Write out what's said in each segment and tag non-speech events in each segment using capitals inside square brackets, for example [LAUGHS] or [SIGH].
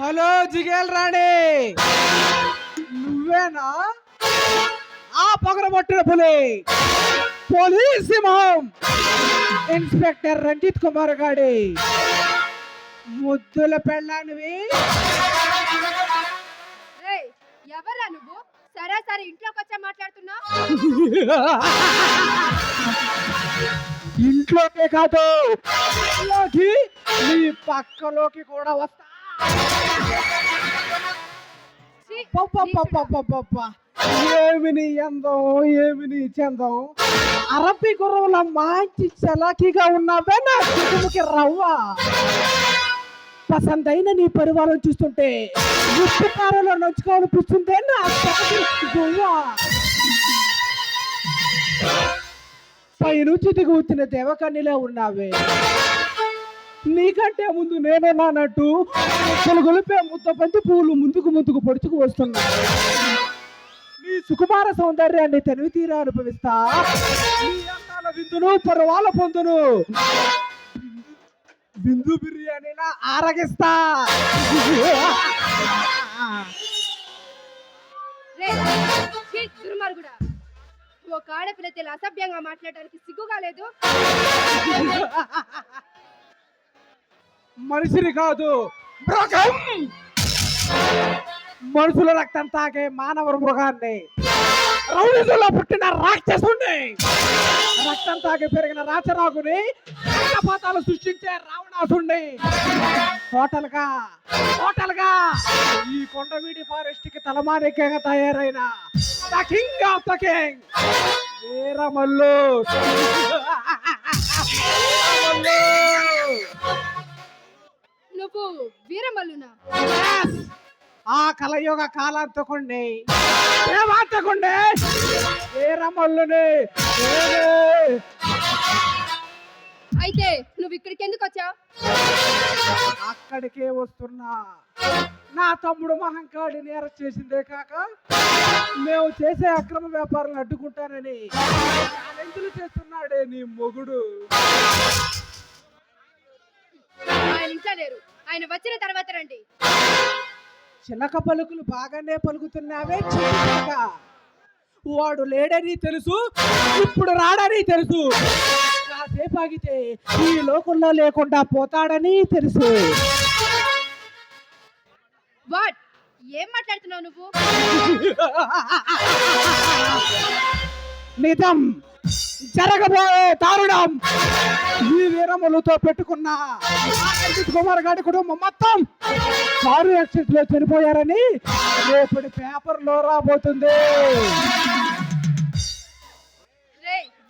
Hello జిగేల్ రాణి. నువ్వేనా? ఆ పగలబట్టిన పులి. పోలీస్ సింహం. ఇన్స్పెక్టర్ రంజిత్ కుమార్ గాడి. ముద్దుల పెళ్ళానివి. ఎవరా నువ్వు? సరే సరే ఇంట్లోకి వచ్చా మాట్లాడుతున్నా ఇంట్లోకే కాదు ఇంట్లోకి నీ పక్కలోకి కూడా వస్తా. ఏమిని ఎందో ఏమిని అందం ఏమి నీ చందం? అరబ్బి గుర్రంలో మంచి చలాకీగా ఉన్నావే నా కుటుంబకి రవ్వ. పసందైన నీ పరివారం చూస్తుంటే ఉప్పు కారంలో నా చక్కటి పైనుంచి దిగి వచ్చిన దేవకన్నిలా ఉన్నావే. నీకంటే ముందు నేనే నానట్టు. గొలిపే ముద్ద బంతి పువ్వులు ముందుకు ముందుకు పొడుచుకు వస్తున్నా నీ సుకుమార సౌందర్యాన్ని తనివి తీరా అనుభవిస్తా. నీ అందాల విందును పర్వాల పొందును. బిందు బిర్యానీలా ఆరగిస్తా. ఒక ఆడపిల్ల తెలు అసభ్యంగా మాట్లాడడానికి సిగ్గుగా లేదు. మనిషిని కాదు మృగం! మనుషుల రక్తం తాగే మానవ మృగాన్ని రౌడీజుల్లో పుట్టిన రాక్షసుని రక్తం తాగి పెరిగిన రాచరాగుని రక్తపాతాలు సృష్టించే రావణాసుని టోటల్గా టోటల్గా ఈ కొండవీడి ఫారెస్ట్కి తలమానికంగా తయారైన the king of the king Veeramallu. నువ్వు వీరమల్లునా! ఆ కలయుగ కాలాంతకుండి దేవాంతకుండి వీరమల్లుని. అయితే నువ్వు ఇక్కడికి ఎందుకు వచ్చావు? అక్కడికే వస్తున్నా. నా తమ్ముడు మహంకాళిని అరెస్ట్ చేసిందే కాక మేము చేసే అక్రమ వ్యాపారాలను అడ్డుకుంటానని. చేస్తున్నాడే నీ మొగుడు? ఆయన ఇంట్లో లేరు ఆయన వచ్చిన తర్వాత రండి. చిలక పలుకులు బాగానే పలుకుతున్నావే చిలక వాడు లేడని తెలుసు ఇప్పుడు రాడని తెలుసు. కాసేపు ఆగితే ఈ లోకంలో లేకుండా పోతాడని తెలుసు. వాట్? ఏం మాట్లాడుతున్నావు నువ్వు? నిజం. జరగబోయే దారుణం. ఈ వీరములతో పెట్టుకున్న కుమార్ గారి కుటుంబం మొత్తం కారు యాక్సిడెంట్లో చనిపోయారని రేపటి పేపర్లో రాబోతుంది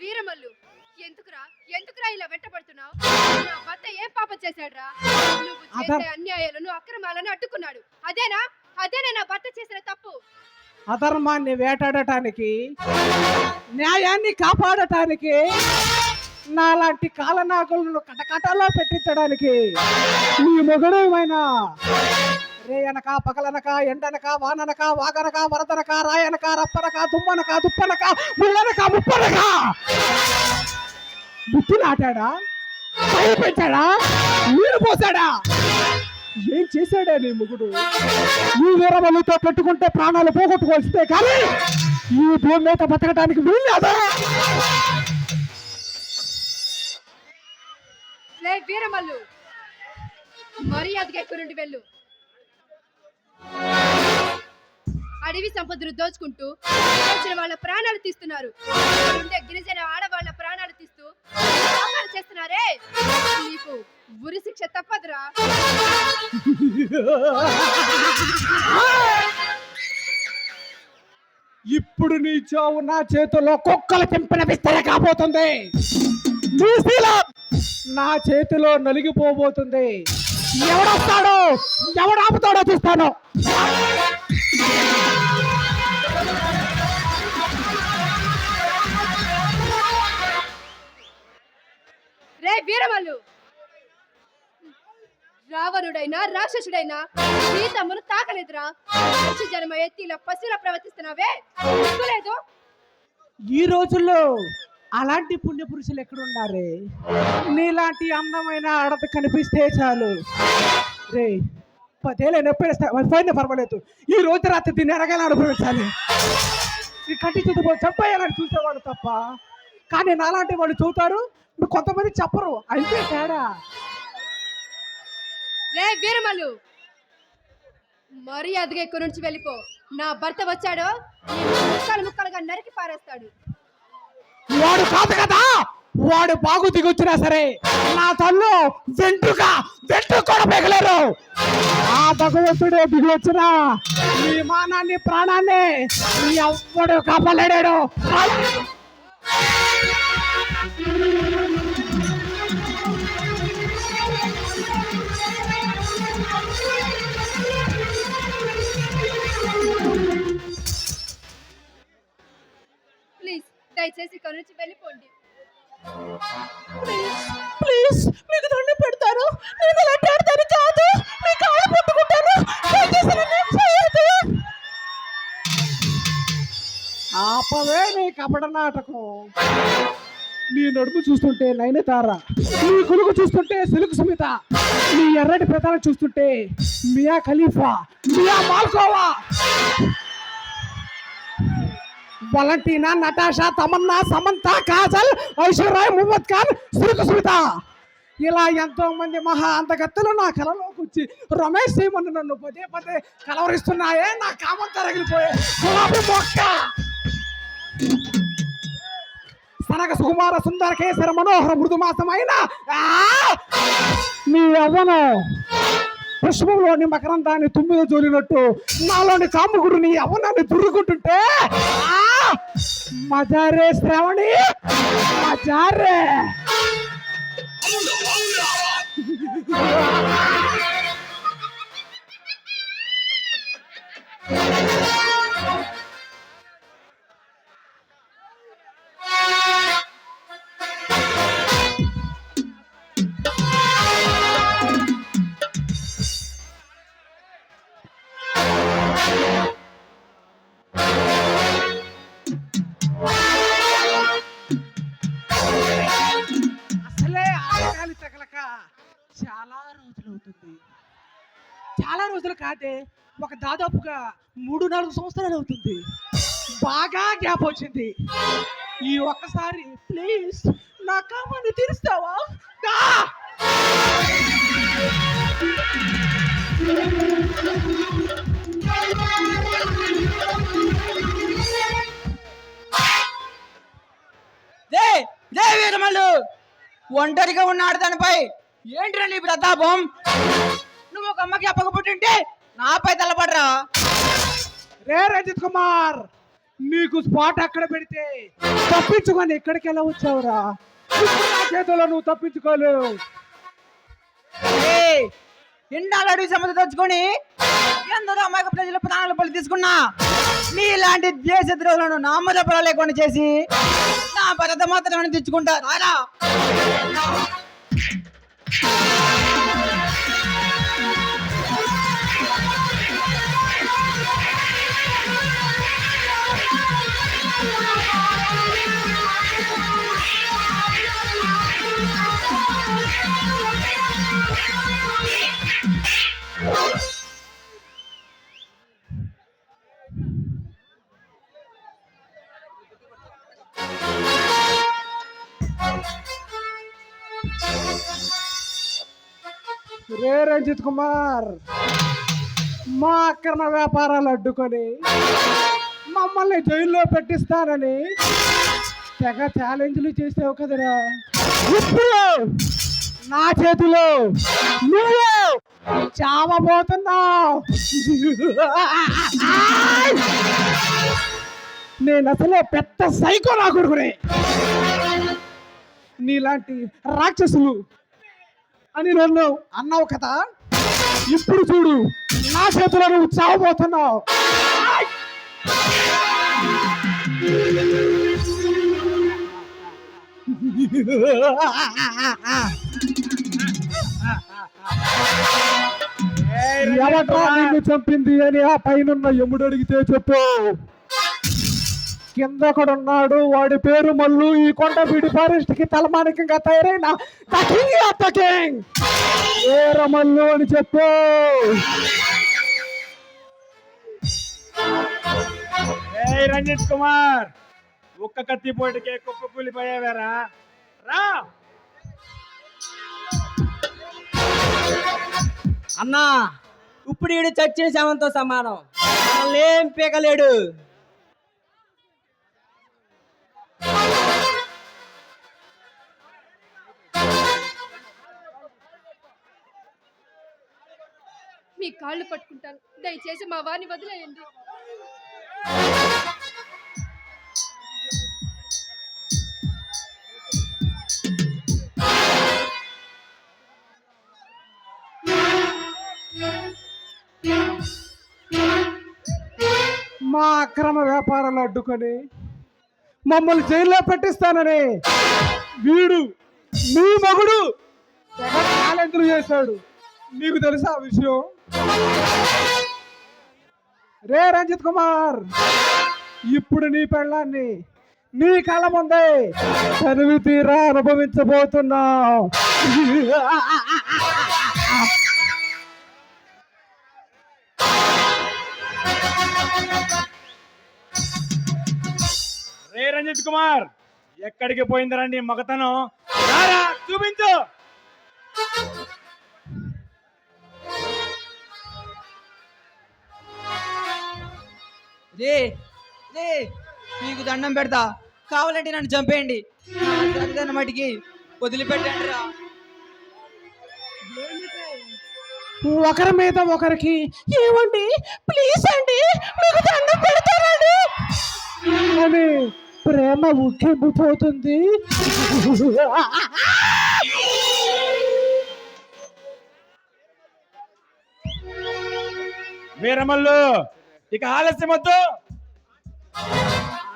వీరమల్లు ఎందుకురా ఎందుకురా ఇలా వెంటబడుతున్నావు నా భర్త ఏం పాపం చేశాడురా? నువ్వు చేసే అదా- అన్యాయాలను అక్రమాలను అడ్డుకున్నాడు. అదేనా? అదేనా నా భర్త చేసిన తప్పు? అధర్మాన్ని వేటాడటానికి న్యాయాన్ని కాపాడటానికి నాలాంటి కాలనాగులను కటకటలో పెట్టించడానికి నీ మొగడేమైనా? రేయనక పగలనక ఎండనక వాననక వాగనక వరదనక రాయనక రప్పనక దుమ్మనక దుప్పనక ముళ్ళనక ముప్పనక! బుద్ధి నాటాడా? పై పెట్టాడా నీరు పోసాడా ఏం చేశాడా నీ ముగుడు? ఈ వీరబలితో పెట్టుకుంటే ప్రాణాలు పోగొట్టుకోవాల్సిందే కానీ ఈ భూమి మీద బతకడానికి వీల్లేదా? లే వీరమల్లు మర్యాదగా ఎక్కడి నుండి వెళ్ళు. అడవి సంపదను దోచుకుంటూ వచ్చిన వాళ్ళ ప్రాణాలు తీస్తున్నారు. ఇక్కడ ఉండే గిరిజన ఆడ పాపాలు నీకు ఉరి శిక్ష తప్పదురా. ఇప్పుడు నీ చావు నా చేతిలో కుక్కలు తెంపిన విస్తర కాబోతుంది. నా చేతిలో నలిగిపోబోతుంది. ఎవడొస్తాడో? ఎవడు ఆపుతాడో చూస్తాను. రే వీరమల్లు రావణుడైనా రాక్షసుడైనా సీతమ్మను తాకలేదురా. మనిషి జన్మ ఎత్తి ఇలా ప్రవర్తిస్తున్నావే. లేదు ఈ రోజుల్లో అలాంటి పుణ్య పురుషులు ఎక్కడున్నారే? నీలాంటి అందమైన ఆడత కనిపిస్తే చాలు. రే పదేళ్ళు నొప్పేస్తా పైన పర్వాలేదు. ఈ రోజు రాత్రి దీన్ని ఎరగాలని అనుభవించాలి. ఈ కంటి చూపు చంపేయాలని చూసేవాళ్ళు తప్ప. కానీ నాలాంటి వాళ్ళు చూతారు కొంతమంది చెప్పరు. అయితే తేడా. రే వీరమల్లు మర్యాదగా ఇక్కడి నుంచి వెళ్ళిపో. నా భర్త వచ్చాడో నిన్ను ముక్కలు ముక్కలుగా నరికి పారేస్తాడు. వాడు కాదు కదా! వాడు బాగు దిగొచ్చినా సరే నా తల్లు వెంట్రుక వెంట్రుక కూడా పెగలేరు. ఆ భగవంతుడే దిగి వచ్చిన నీ మానాన్ని ప్రాణాన్ని ఎవ్వడు కాపాడాడు దయచేసి ఇక్కడ నుంచి వెళ్ళిపోండి. ప్లీజ్ మీకు దండం పెడతాను నేను అలాంటి కాదు మీ కాళ్ళు పట్టుకుంటాను. దయచేసి నన్ను చేయొద్దు. ఆపవే నీ కపట నాటకం. నీ నడుము చూస్తుంటే నయనతార. నీ కొలుగు చూస్తుంటే సిలుకు సుమిత. నీ ఎర్రటి ప్రధాన చూస్తుంటే Mia Khalifa Mia Malkova. Valentina Natasha Tamannaah Samantha Kajal Aishwarya Muhammad Khan Shruti Sumitha ఇలా ఎంతో మంది మహా అంతగత్తలు నా కలలోకి వచ్చి రమేష్ సీమన్ నన్ను పదే పదే కలవరిస్తున్నాయే నా కామం తరగిలిపోయే గులాబీ మొక్క సనక సుకుమార సుందర కేసర మనోహర మృదుమాసమైన ఆ! నీ యవ్వనం పుష్పంలోని మకరందాన్ని తుమ్మిద జోలినట్టు నాలోని కాముకుడు నీ యవ్వనాన్ని దుర్రుకుంటుంటే ఆ! मज़ा रे श्रावणी मज़ा रे Yeah. [LAUGHS] చాలా కాదే ఒక దాదాపుగా మూడు నాలుగు సంవత్సరాలు అవుతుంది. బాగా గ్యాప్ వచ్చింది. ఈ ఒక్కసారి ప్లీజ్ నా కామాన్ని తీరుస్తావా? దే! దే వీరమల్లు! ఒంటరిగా ఉన్నాడు దానిపై. ఏంటి నీ ప్రతాపం? నువ్వు ఒక అమ్మకి అప్పక పుట్టింటే నాపై తలపడరా. రే రంజిత్ కుమార్ నీకు స్పాట్ అక్కడ పెడితే తప్పించుకొని ఎక్కడికి ఎలా వచ్చావురా? ఇప్పుడు నా చేతిలో నువ్వు తప్పించుకోలేవు. ఎండాలు అడవి సముద్రం తెచ్చుకొని ఎందరో అమాయక ప్రజల ప్రాణాలు బలి తీసుకున్నా నీలాంటి దేశద్రోహులను నామరపడ లేకుండా చేసి నా భరత మాత్రం తెచ్చుకుంటా. రారా. రే రంజిత్ కుమార్ మా అక్రమ వ్యాపారాలు అడ్డుకొని మమ్మల్ని జైల్లో పెట్టిస్తానని తెగ ఛాలెంజ్లు చేసావు కదరా. ఇప్పుడు నా చేతిలో నువ్వు చావబోతున్నావు నేను అసలే పెద్ద సైకో నా కొడుకునే. నీలాంటి రాక్షసులు అని నన్ను అన్నావు కదా. ఇప్పుడు చూడు నా చేతిలో నువ్వు చావబోతున్నావు. ఎవట్రా నిన్ను చంపింది అని ఆ పైన యముడు అడిగితే చెప్పు. కింద కూడా ఉన్నాడు. వాడి పేరు మల్లు. ఈ కొండపీడి ఫారెస్ట్కి తలమానికంగా తయారైన. ఏర మల్లు అని చెప్పు. రంజిత్ కుమార్ ఒక్క కత్తి పోటీకే కుప్ప కూలిపోయావారా రా. అన్నా ఇప్పుడు ఈడు చచ్చిన శవంతో సమానం. మనల్ని ఏం పీకలేడు. కాళ్ళు పట్టుకుంటాను దయచేసి మా వారిని వదిలేయండి. మా అక్రమ వ్యాపారాలు అడ్డుకొని మమ్మల్ని జైల్లో పెట్టిస్తానని వీడు నీ మగుడు తెగ చేశాడు? నీకు తెలుసా ఆ విషయం? రే రంజిత్ కుమార్ ఇప్పుడు నీ పెళ్ళాన్ని నీ కళ్ళ ముందే చదివి తీరా అనుభవించబోతున్నావు. రే రంజిత్ కుమార్ ఎక్కడికి పోయిందిరా నీ మగతనం? చూపించు. రే రే మీకు దండం పెడతా. కావాలంటే నన్ను చంపేయండి. సరిదన్న మటుకి వదిలిపెట్టండి రా ఒకరి మీద ఒకరికి ఏమండి? ప్లీజ్ అండి మీకు దండం పెడతానండి. అని ప్రేమ ఉక్కింపుతోతుంది వీరమల్లు! ఇక ఆలస్యం వద్దు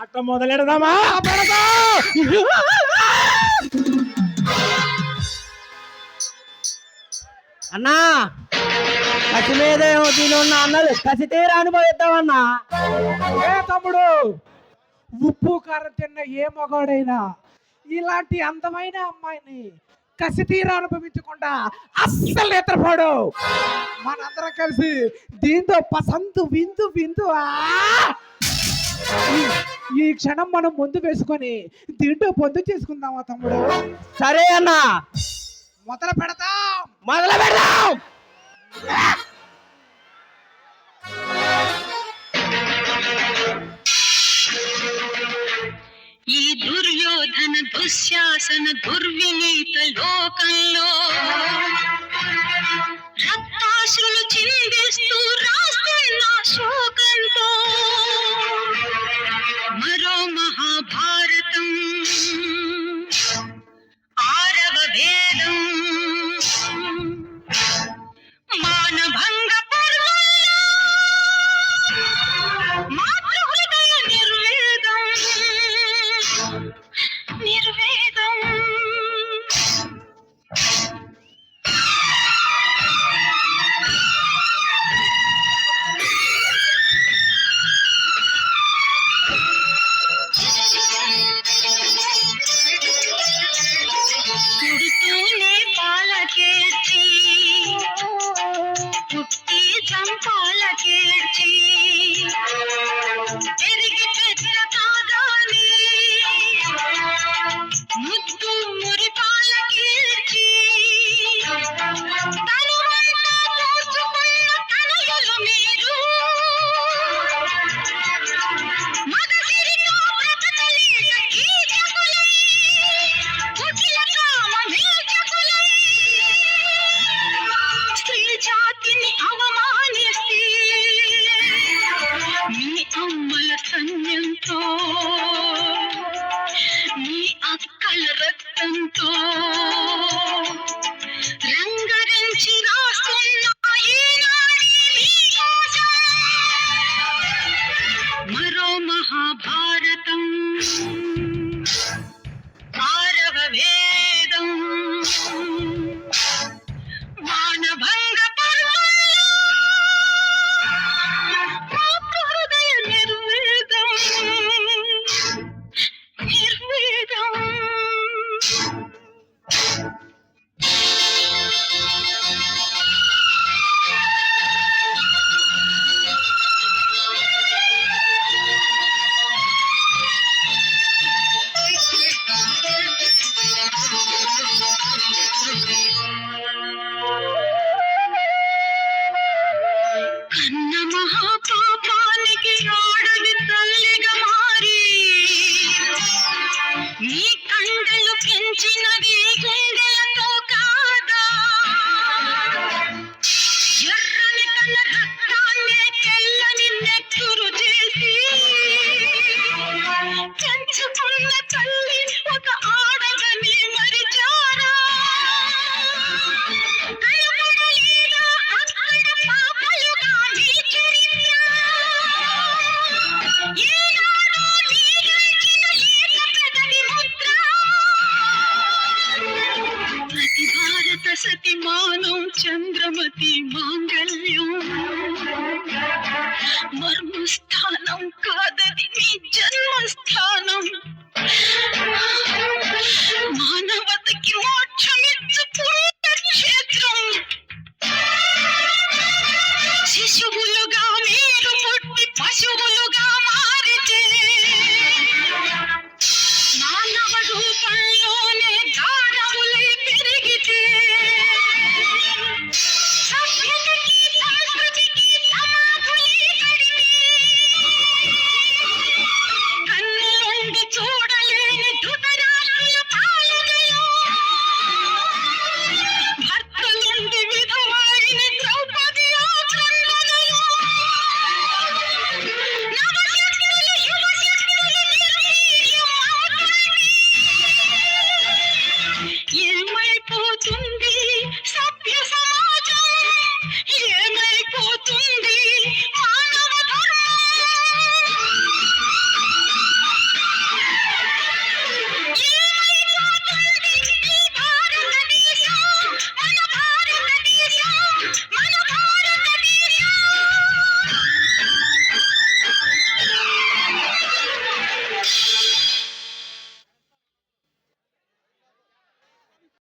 ఆట మొదలెడదామా? అన్నా కసి మీదేమో దీని ఉన్న అన్నది కసి తీరా అనుభవిద్దామన్నా ఏ తమ్ముడు ఉప్పు కారం తిన్న ఏ మగాడైనా ఇలాంటి అందమైన అమ్మాయిని కసి తీరా అనుభవించకుండా అస్సలు నిద్రపోడు. మనందరం కలిసి దీంతో పసందు విందు విందు! ఈ- క్షణం మనం ముందు వేసుకొని దీంట్లో పొందు చేసుకుందామా తమ్ముడు? సరే అన్నా. మొదలు పెడతాం. మొదలు పెడదాం. దుశ్శాసన దుర్వినీత లోకంలో. రక్తాశులు చిందిస్తూ రాస్తే నా శోకంతో.